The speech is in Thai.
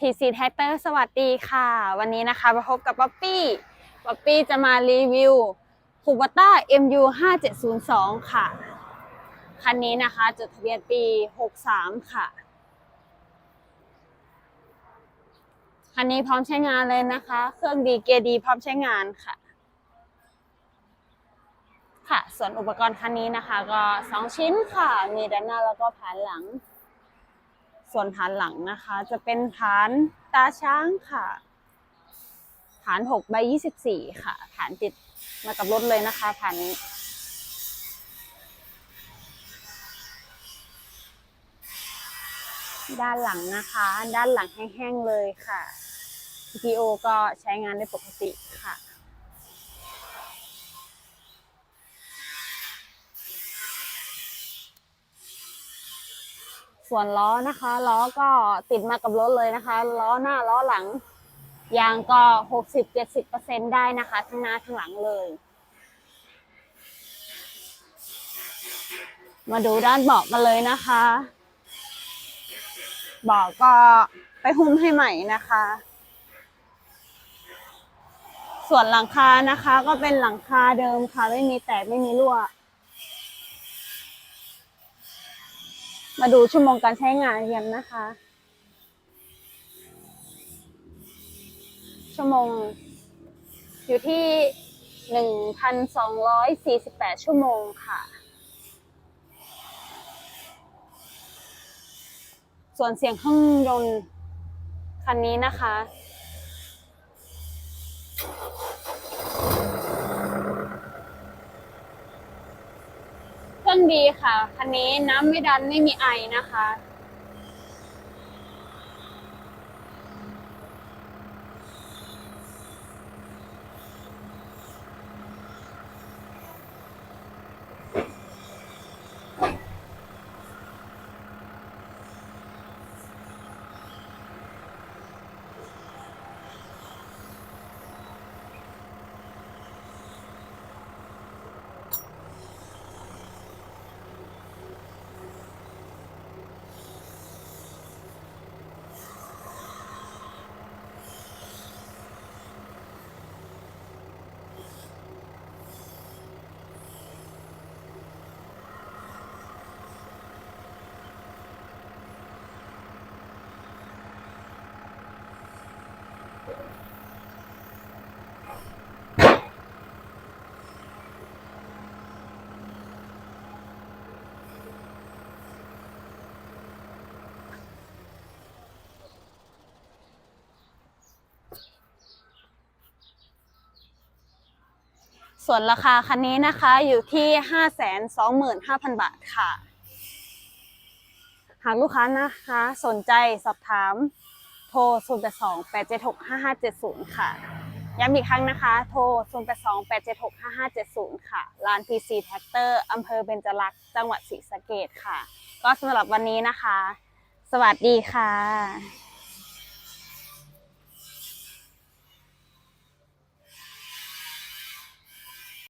TC Tractor สวัสดีค่ะ วันนี้นะคะมาพบกับป๊อปปี้ป๊อปปี้จะมารีวิว Kubota MU 5702 ค่ะ คันนี้นะคะจดทะเบียนปี 63 ค่ะ คันนี้พร้อมใช้งานเลยนะคะ เครื่องดีเกียร์ดีพร้อมใช้งานค่ะ ค่ะ ส่วนอุปกรณ์คันนี้นะคะ ก็ 2 ชิ้นค่ะ มีด้านหน้าแล้วก็ผานหลัง ส่วนฐานหลังนะคะ จะเป็นฐานตาช้างค่ะ ฐาน6ใบ24ค่ะ ฐานติดมากับรถเลยนะคะฐานนี้ด้านหลังนะคะ ด้านหลังแห้งๆเลยค่ะ PTO ก็ใช้งานได้ปกติค่ะ ส่วนล้อนะคะ ล้อก็ติดมากับรถเลยนะคะ ล้อหน้าล้อหลัง ยางก็60-70%ได้นะคะ ทั้งหน้าทั้งหลังเลย มาดูด้านเบาะกันเลยนะคะเบาะก็ไปหุ้มให้ใหม่นะคะ ส่วนหลังคานะคะ ก็เป็นหลังคาเดิมค่ะ ไม่มีแตกไม่มีรั่ว มาดูชั่วโมงการใช้งานกันนะคะ ชั่วโมง อยู่ที่หนึ่งพันสองร้อยสี่สิบแปดชั่วโมงค่ะ ส่วนเสียงเครื่องยนต์คันนี้นะคะ เครื่อง ดีค่ะ คันนี้น้ำไม่ดันไม่มีไอนะคะ ส่วนราคาคันนี้นะคะอยู่ที่ 525,000 บาทค่ะ หากลูกค้านะคะสนใจสอบถาม โทร 0 8 2 8 7 6 5 5 7 0 ค่ะ ย้ำอีกครั้งนะคะ โทร 0 8 2 8 7 6 5 5 7 0 ค่ะ ร้าน PC Tractor อำเภอเบญจรักษ์จังหวัดศรีสะเกษค่ะ ก็สำหรับวันนี้นะคะ สวัสดีค่ะ